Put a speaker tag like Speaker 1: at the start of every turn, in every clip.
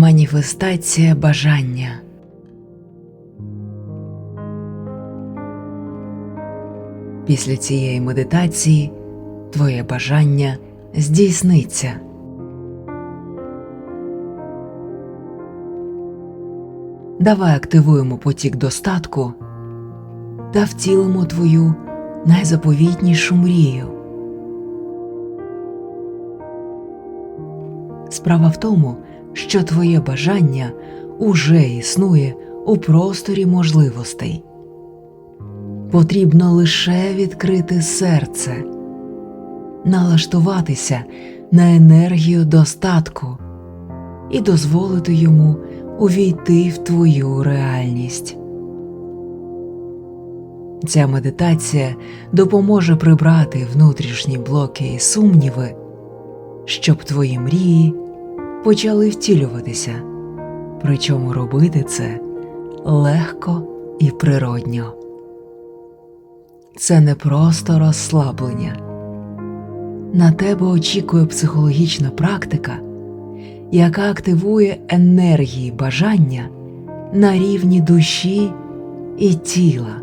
Speaker 1: Маніфестація бажання. Після цієї медитації твоє бажання здійсниться. Давай активуємо потік достатку та втілимо твою найзаповітнішу мрію. Справа в тому, що твоє бажання уже існує у просторі можливостей. Потрібно лише відкрити серце, налаштуватися на енергію достатку і дозволити йому увійти в твою реальність. Ця медитація допоможе прибрати внутрішні блоки і сумніви, щоб твої мрії почали втілюватися, причому робити це легко і природньо. Це не просто розслаблення. На тебе очікує психологічна практика, яка активує енергії бажання на рівні душі і тіла.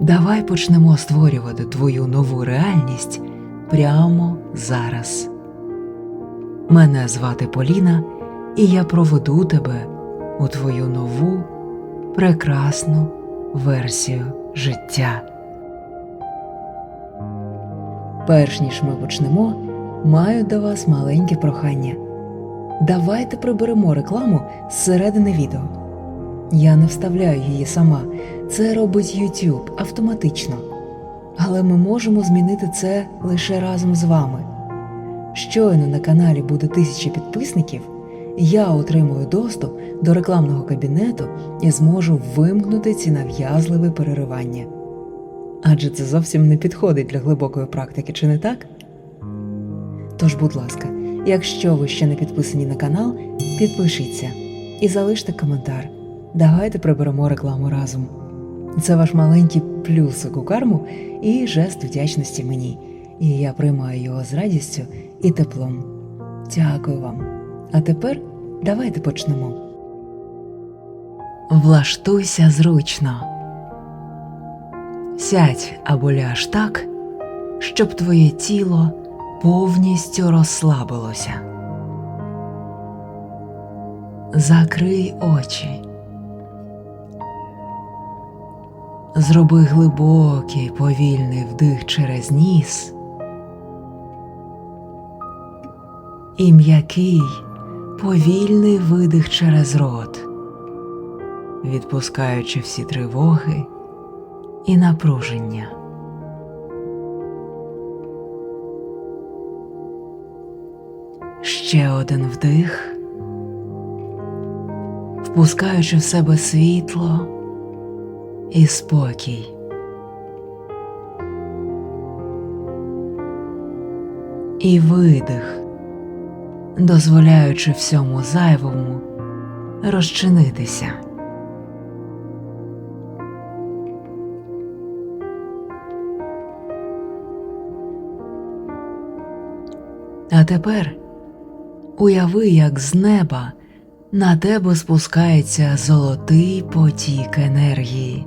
Speaker 1: Давай почнемо створювати твою нову реальність прямо зараз. Мене звати Поліна, і я проведу тебе у твою нову прекрасну версію життя. Перш ніж ми почнемо, маю до вас маленьке прохання. Давайте приберемо рекламу зсередини відео. Я не вставляю її сама, це робить YouTube автоматично. Але ми можемо змінити це лише разом з вами. Щойно на каналі буде тисяча підписників, я отримую доступ до рекламного кабінету і зможу вимкнути ці нав'язливі переривання. Адже це зовсім не підходить для глибокої практики, чи не так? Тож, будь ласка, якщо ви ще не підписані на канал, підпишіться і залиште коментар. Давайте приберемо рекламу разом. Це ваш маленький плюсик у карму і жест вдячності мені. І я приймаю його з радістю і теплом. Дякую вам. А тепер давайте почнемо. Влаштуйся зручно. Сядь або ляж так, щоб твоє тіло повністю розслабилося. Закрий очі. Зроби глибокий повільний вдих через ніс і м'який повільний видих через рот, відпускаючи всі тривоги і напруження. Ще один вдих, впускаючи в себе світло і спокій. І видих, дозволяючи всьому зайвому розчинитися. А тепер уяви, як з неба на тебе спускається золотий потік енергії.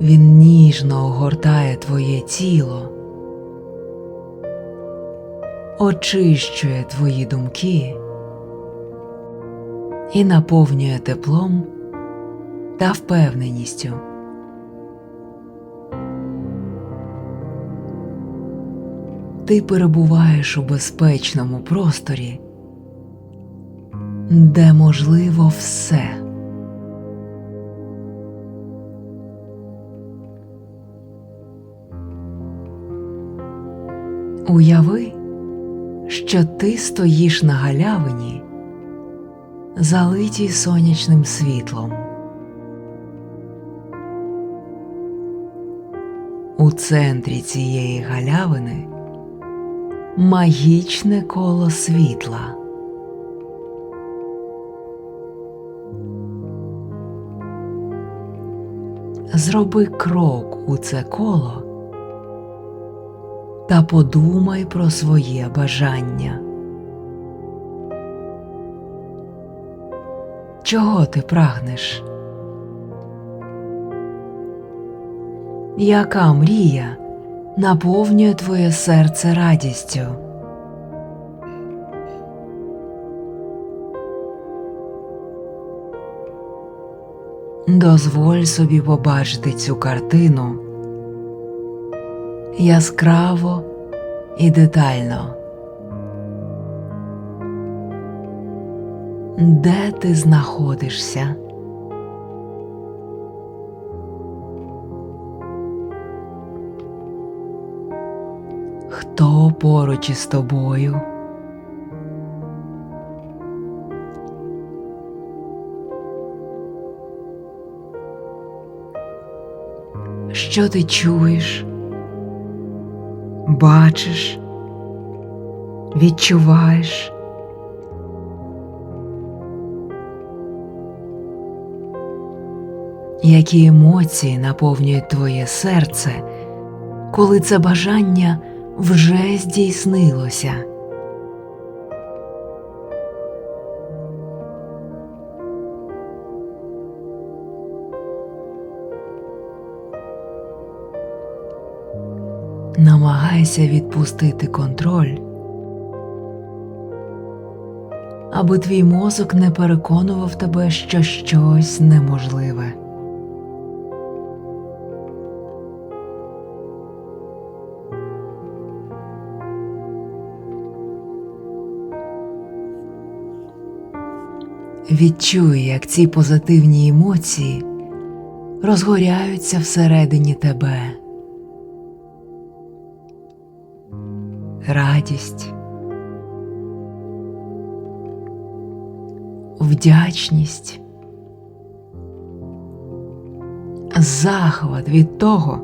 Speaker 1: Він ніжно огортає твоє тіло, очищує твої думки і наповнює теплом та впевненістю. Ти перебуваєш у безпечному просторі, де можливо все. Уяви, що ти стоїш на галявині, залитій сонячним світлом. У центрі цієї галявини магічне коло світла. Зроби крок у це коло та подумай про своє бажання. Чого ти прагнеш? Яка мрія наповнює твоє серце радістю? Дозволь собі побачити цю картину яскраво і детально. Де ти знаходишся? Хто поруч із тобою? Що ти чуєш? Бачиш? Відчуваєш? Які емоції наповнюють твоє серце, коли це бажання вже здійснилося? Намагайся відпустити контроль, аби твій мозок не переконував тебе, що щось неможливе. Відчуй, як ці позитивні емоції розгоряються всередині тебе. Радість, вдячність, захват від того,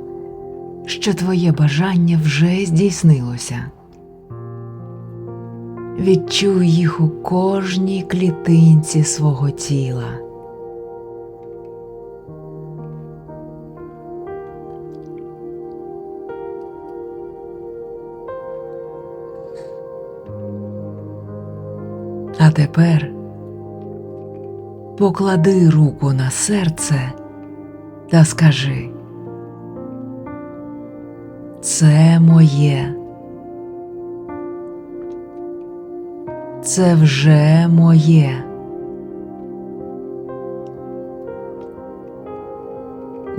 Speaker 1: що твоє бажання вже здійснилося. Відчуй їх у кожній клітинці свого тіла. А тепер поклади руку на серце та скажи Це моє. Це вже моє.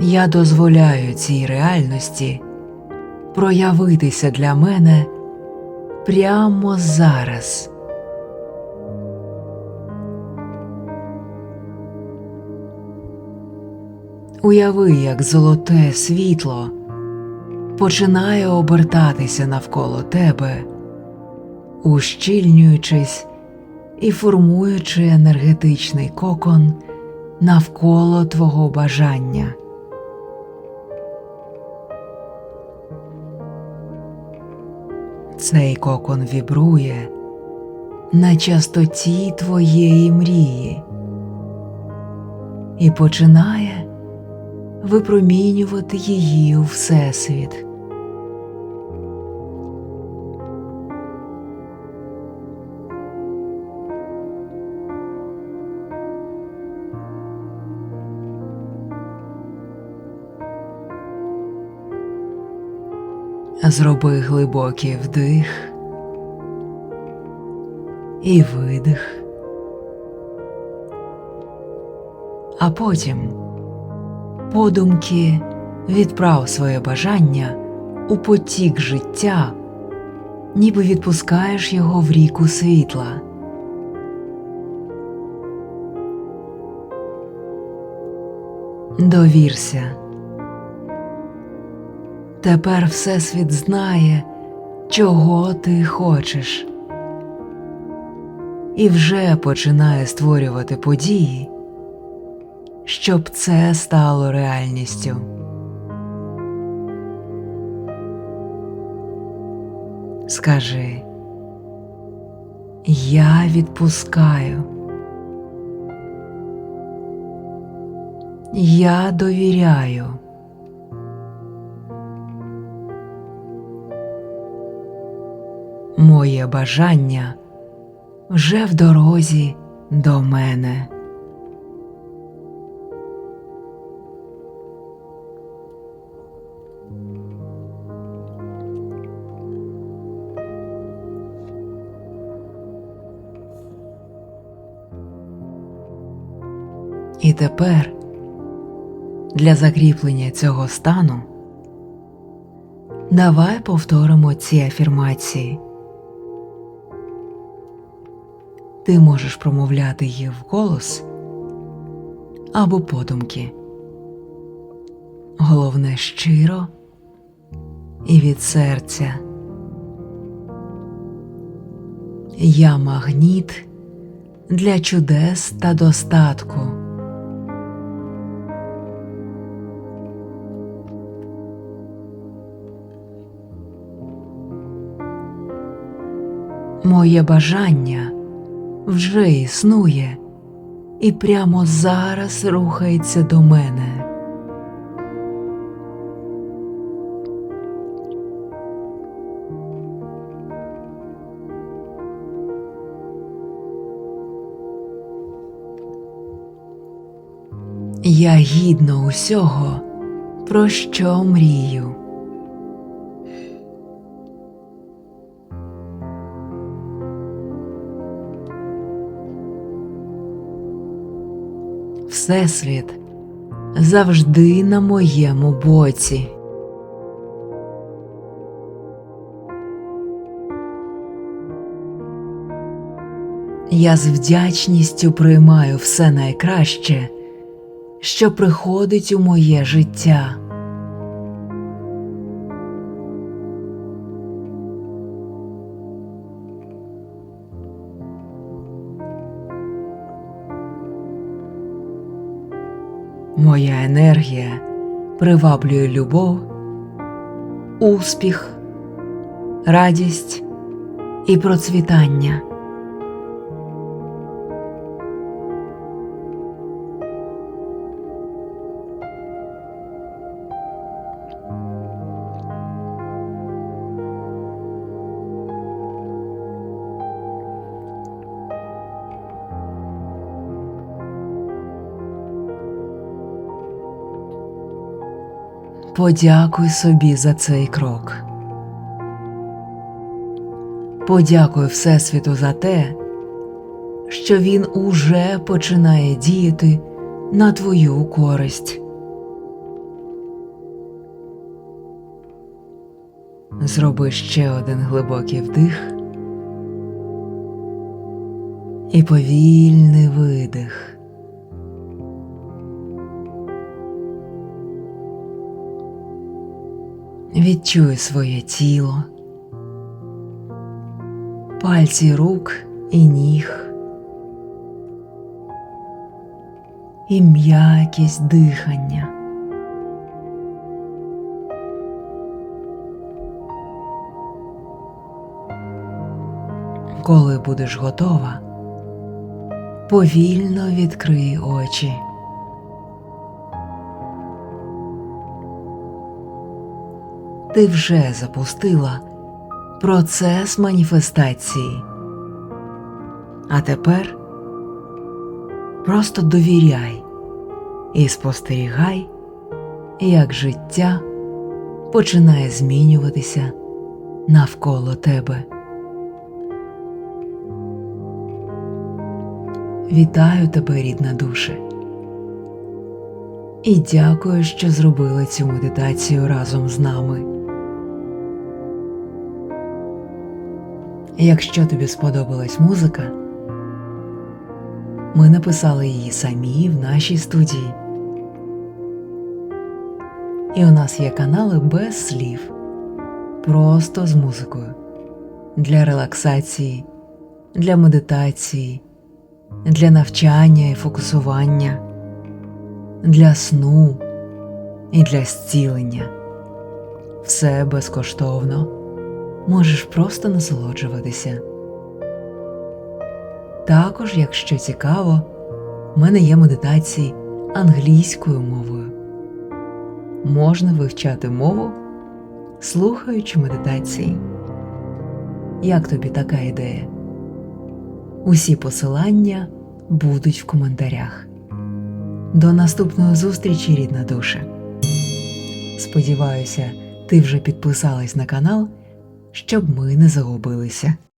Speaker 1: Я дозволяю цій реальності проявитися для мене прямо зараз. Уяви, як золоте світло починає обертатися навколо тебе, ущільнюючись і формуючи енергетичний кокон навколо твого бажання. Цей кокон вібрує на частоті твоєї мрії і починає випромінювати її у Всесвіт. Зроби глибокий вдих і видих, а потім подумки відправ своє бажання у потік життя, ніби відпускаєш його в ріку світла. Довірся. Тепер Всесвіт знає, чого ти хочеш, і вже починає створювати події, щоб це стало реальністю. Скажи, я відпускаю. Я довіряю. Моє бажання вже в дорозі до мене. Тепер для закріплення цього стану давай повторимо ці афірмації. Ти можеш промовляти їх вголос або подумки. Головне щиро і від серця. Я магніт для чудес та достатку. Моє бажання вже існує і прямо зараз рухається до мене. Я гідно усього, про що мрію. Всесвіт завжди на моєму боці. Я з вдячністю приймаю все найкраще, що приходить у моє життя. Моя енергія приваблює любов, успіх, радість і процвітання. Подякуй собі за цей крок. Подякуй Всесвіту за те, що він уже починає діяти на твою користь. Зроби ще один глибокий вдих і повільний видих. Відчуй своє тіло, пальці рук і ніг, і м'якість дихання. Коли будеш готова, повільно відкрий очі. Ти вже запустила процес маніфестації. А тепер просто довіряй і спостерігай, як життя починає змінюватися навколо тебе. Вітаю тебе, рідна душе, і дякую, що зробила цю медитацію разом з нами. Якщо тобі сподобалась музика, ми написали її самі в нашій студії. І у нас є канали без слів, просто з музикою для релаксації, для медитації, для навчання і фокусування, для сну і для зцілення. Все безкоштовно можеш просто насолоджуватися. Також, якщо цікаво, в мене є медитації англійською мовою. Можна вивчати мову, слухаючи медитації. Як тобі така ідея? Усі посилання будуть в коментарях. До наступної зустрічі, рідна душа. Сподіваюся, ти вже підписалась на канал, щоб ми не загубилися.